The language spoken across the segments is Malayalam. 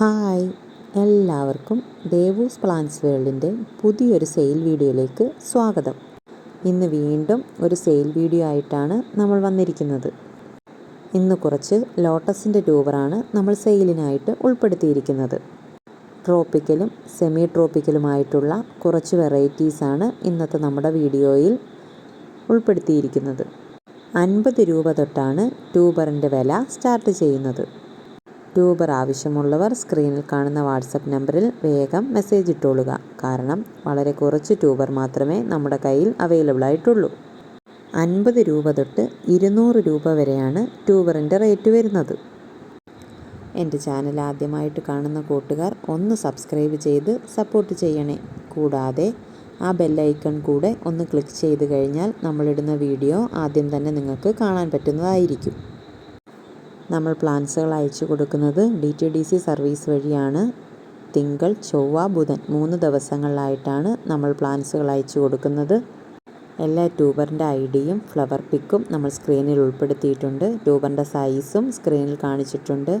ഹായ്. എല്ലാവർക്കും ദേവൂസ് പ്ലാൻസ് വേൾഡിന്റെ പുതിയൊരു സെയിൽ വീഡിയോയിലേക്ക് സ്വാഗതം. ഇന്ന് വീണ്ടും ഒരു സെയിൽ വീഡിയോ ആയിട്ടാണ് നമ്മൾ വന്നിരിക്കുന്നത്. ഇന്ന് കുറച്ച് ലോട്ടസിന്റെ ട്യൂബറാണ് നമ്മൾ സെയിലിനായിട്ട് ഉൾപ്പെടുത്തിയിരിക്കുന്നത്. ട്രോപ്പിക്കലും സെമി ട്രോപ്പിക്കലുമായിട്ടുള്ള കുറച്ച് വെറൈറ്റീസാണ് ഇന്നത്തെ നമ്മുടെ വീഡിയോയിൽ ഉൾപ്പെടുത്തിയിരിക്കുന്നത്. അൻപത് രൂപ തൊട്ടാണ് ട്യൂബറിന്റെ വില സ്റ്റാർട്ട് ചെയ്യുന്നത്. ട്യൂബർ ആവശ്യമുള്ളവർ സ്ക്രീനിൽ കാണുന്ന വാട്സപ്പ് നമ്പറിൽ വേഗം മെസ്സേജ് ഇട്ടോളുക. കാരണം വളരെ കുറച്ച് ട്യൂബർ മാത്രമേ നമ്മുടെ കയ്യിൽ അവൈലബിൾ ആയിട്ടുള്ളൂ. അൻപത് രൂപ തൊട്ട് ഇരുന്നൂറ് രൂപ വരെയാണ് ട്യൂബറിന്റെ റേറ്റ് വരുന്നത്. എന്റെ ചാനൽ ആദ്യമായിട്ട് കാണുന്ന കൂട്ടുകാർ ഒന്ന് സബ്സ്ക്രൈബ് ചെയ്ത് സപ്പോർട്ട് ചെയ്യണേ. കൂടാതെ ആ ബെല്ലൈക്കൺ കൂടെ ഒന്ന് ക്ലിക്ക് ചെയ്ത് കഴിഞ്ഞാൽ നമ്മളിടുന്ന വീഡിയോ ആദ്യം തന്നെ നിങ്ങൾക്ക് കാണാൻ പറ്റുന്നതായിരിക്കും. നമ്മൾ പ്ലാൻസുകൾ അയച്ചു കൊടുക്കുന്നത് D T D C service വഴിയാണ്. തിങ്കൾ ചൊവ്വ ബുധൻ മൂന്ന് ദിവസങ്ങളിലായിട്ടാണ് നമ്മൾ പ്ലാൻസുകൾ അയച്ചു കൊടുക്കുന്നത്. എല്ലാ ട്യൂബറിന്റെ ഐഡിയും ഡിയും ഫ്ലവർ പിക്കും നമ്മൾ സ്ക്രീനിൽ ഉൾപ്പെടുത്തിയിട്ടുണ്ട്. ട്യൂബറിന്റെ സൈസും സ്ക്രീനിൽ കാണിച്ചിട്ടുണ്ട്.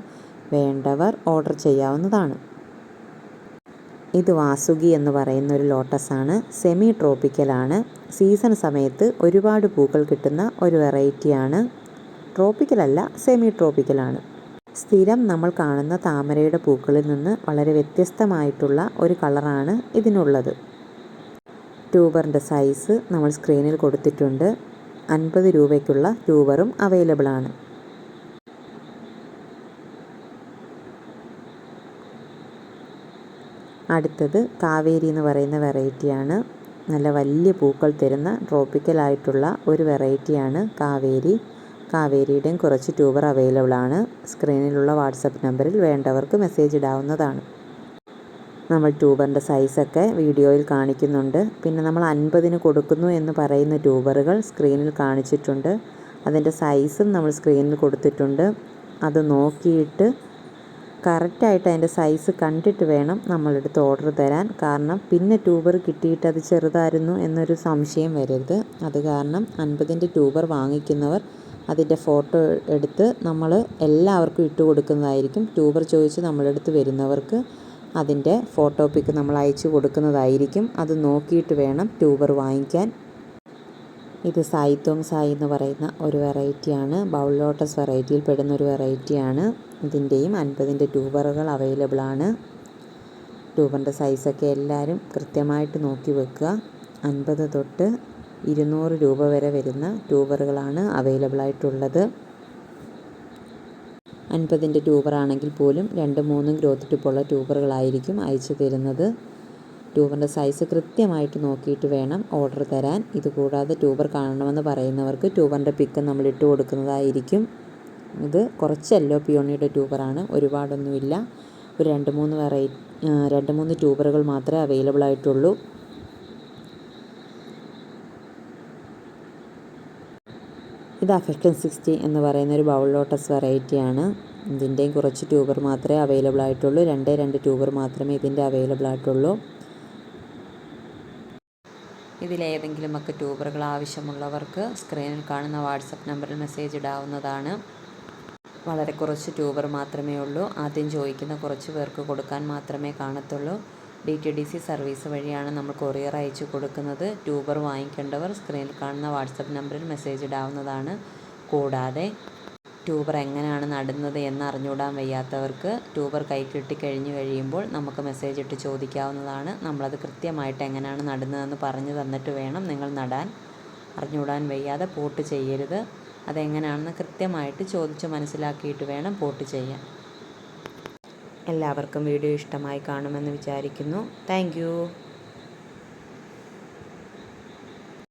വേണ്ടവർ ഓർഡർ ചെയ്യാവുന്നതാണ്. ഇത് വാസുകി എന്ന് പറയുന്ന ഒരു ലോട്ടസാണ്. സെമി ട്രോപ്പിക്കലാണ്. സീസൺ സമയത്ത് ഒരുപാട് പൂക്കൾ കിട്ടുന്ന ഒരു വെറൈറ്റിയാണ്. ട്രോപ്പിക്കലല്ല സെമി ട്രോപ്പിക്കലാണ് സ്ഥിരം നമ്മൾ കാണുന്ന താമരയുടെ പൂക്കളിൽ നിന്ന് വളരെ വ്യത്യസ്തമായിട്ടുള്ള ഒരു കളറാണ് ഇതിനുള്ളത്. ട്യൂബറിന്റെ സൈസ് നമ്മൾ സ്ക്രീനിൽ കൊടുത്തിട്ടുണ്ട്. അൻപത് രൂപയ്ക്കുള്ള ട്യൂബറും അവൈലബിൾ ആണ് അടുത്തത് കാവേരി എന്ന് പറയുന്ന വെറൈറ്റിയാണ്. നല്ല വലിയ പൂക്കൾ തരുന്ന ട്രോപ്പിക്കലായിട്ടുള്ള ഒരു വെറൈറ്റിയാണ് കാവേരി. കാവേരിയുടെയും കുറച്ച് ട്യൂബർ അവൈലബിൾ ആണ്. സ്ക്രീനിലുള്ള വാട്സപ്പ് നമ്പറിൽ വേണ്ടവർക്ക് മെസ്സേജ് ഇടാവുന്നതാണ്. നമ്മൾ ട്യൂബറിന്റെ സൈസൊക്കെ വീഡിയോയിൽ കാണിക്കുന്നുണ്ട്. പിന്നെ നമ്മൾ അൻപതിന് കൊടുക്കുന്നു എന്ന് പറയുന്ന ട്യൂബറുകൾ സ്ക്രീനിൽ കാണിച്ചിട്ടുണ്ട്. അതിന്റെ സൈസും നമ്മൾ സ്ക്രീനിൽ കൊടുത്തിട്ടുണ്ട്. അത് നോക്കിയിട്ട് കറക്റ്റായിട്ട് അതിന്റെ സൈസ് കണ്ടിട്ട് വേണം നമ്മളെടുത്ത് ഓർഡർ തരാൻ. കാരണം പിന്നെ ട്യൂബർ കിട്ടിയിട്ട് അത് ചെറുതായിരുന്നു എന്നൊരു സംശയം വരരുത്. അത് കാരണം അൻപതിന്റെ ട്യൂബർ വാങ്ങിക്കുന്നവർ അതിന്റെ ഫോട്ടോ എടുത്ത് നമ്മൾ എല്ലാവർക്കും ഇട്ട് കൊടുക്കുന്നതായിരിക്കും. ട്യൂബർ ചോദിച്ച് നമ്മളെടുത്ത് വരുന്നവർക്ക് അതിന്റെ ഫോട്ടോ പിക്ക് നമ്മൾ അയച്ചു കൊടുക്കുന്നതായിരിക്കും. അത് നോക്കിയിട്ട് വേണം ട്യൂബർ വാങ്ങിക്കാൻ. ഇത് സായിത്തോങ് സായി എന്ന് പറയുന്ന ഒരു വെറൈറ്റിയാണ്. ബൗൾ ലോട്ടസ് വെറൈറ്റിയിൽ പെടുന്ന ഒരു വെറൈറ്റിയാണ്. ഇതിന്റെയും അൻപതിന്റെ ട്യൂബറുകൾ അവൈലബിൾ ആണ്. ട്യൂബറിന്റെ സൈസൊക്കെ എല്ലാവരും കൃത്യമായിട്ട് നോക്കി വെക്കുക. അൻപത് തൊട്ട് ഇരുന്നൂറ് രൂപ വരെ വരുന്ന ട്യൂബറുകളാണ് അവൈലബിൾ ആയിട്ടുള്ളത് അൻപതിന്റെ ട്യൂബറാണെങ്കിൽ പോലും രണ്ട് മൂന്നും ഗ്രോത്ത് ടിപ്പുള്ള ട്യൂബറുകളായിരിക്കും അയച്ചു തരുന്നത്. ട്യൂബറിന്റെ സൈസ് കൃത്യമായിട്ട് നോക്കിയിട്ട് വേണം ഓർഡർ തരാൻ. ഇതുകൂടാതെ ട്യൂബർ കാണണമെന്ന് പറയുന്നവർക്ക് ട്യൂബറിന്റെ പിക്ക് നമ്മൾ ഇട്ട് കൊടുക്കുന്നതായിരിക്കും. ഇത് കുറച്ച് എല്ലോ പിയോണിയുടെ ട്യൂബറാണ് ഒരുപാടൊന്നുമില്ല. ഒരു രണ്ട് മൂന്ന് വെറൈറ്റി രണ്ട് മൂന്ന് ട്യൂബറുകൾ മാത്രമേ അവൈലബിൾ ആയിട്ടുള്ളൂ ഇത് അഫ്രിക്കൻ സിക്സ്റ്റി എന്ന് പറയുന്ന ഒരു ബൗൾ ലോട്ടസ് വെറൈറ്റിയാണ് ഇതിന്റെയും കുറച്ച് ട്യൂബർ മാത്രമേ അവൈലബിൾ ആയിട്ടുള്ളൂ. രണ്ടേ രണ്ട് ട്യൂബർ മാത്രമേ ഇതിന്റെ അവൈലബിൾ ആയിട്ടുള്ളൂ. ഇതിലേതെങ്കിലുമൊക്കെ ട്യൂബറുകൾ ആവശ്യമുള്ളവർക്ക് സ്ക്രീനിൽ കാണുന്ന വാട്സപ്പ് നമ്പറിൽ മെസ്സേജ് ഇടാവുന്നതാണ്. വളരെ കുറച്ച് ട്യൂബർ മാത്രമേ ഉള്ളൂ. ആദ്യം ചോദിക്കുന്ന കുറച്ച് പേർക്ക് കൊടുക്കാൻ മാത്രമേ കാണത്തുള്ളൂ. D T D C service വഴിയാണ് നമ്മൾ കൊറിയർ അയച്ചു കൊടുക്കുന്നത്. ട്യൂബർ വാങ്ങിക്കേണ്ടവർ സ്ക്രീനിൽ കാണുന്ന വാട്സപ്പ് നമ്പറിൽ മെസ്സേജ് ഇടാവുന്നതാണ്. കൂടാതെ ട്യൂബർ എങ്ങനെയാണ് നടുന്നത് എന്ന് അറിഞ്ഞുകൂടാൻ വയ്യാത്തവർക്ക് ട്യൂബർ കൈ കിട്ടി കഴിഞ്ഞു കഴിയുമ്പോൾ നമുക്ക് മെസ്സേജ് ഇട്ട് ചോദിക്കാവുന്നതാണ്. നമ്മളത് കൃത്യമായിട്ട് എങ്ങനെയാണ് നടുന്നതെന്ന് പറഞ്ഞു തന്നിട്ട് വേണം നിങ്ങൾ നടാൻ. അറിഞ്ഞുകൂടാൻ വയ്യാതെ പോട്ട് ചെയ്യരുത്. അതെങ്ങനെയാണെന്ന് കൃത്യമായിട്ട് ചോദിച്ച് മനസ്സിലാക്കിയിട്ട് വേണം പോട്ട് ചെയ്യാൻ. എല്ലാവർക്കും വീഡിയോ ഇഷ്ടമായി കാണുമെന്ന് വിചാരിക്കുന്നു. താങ്ക്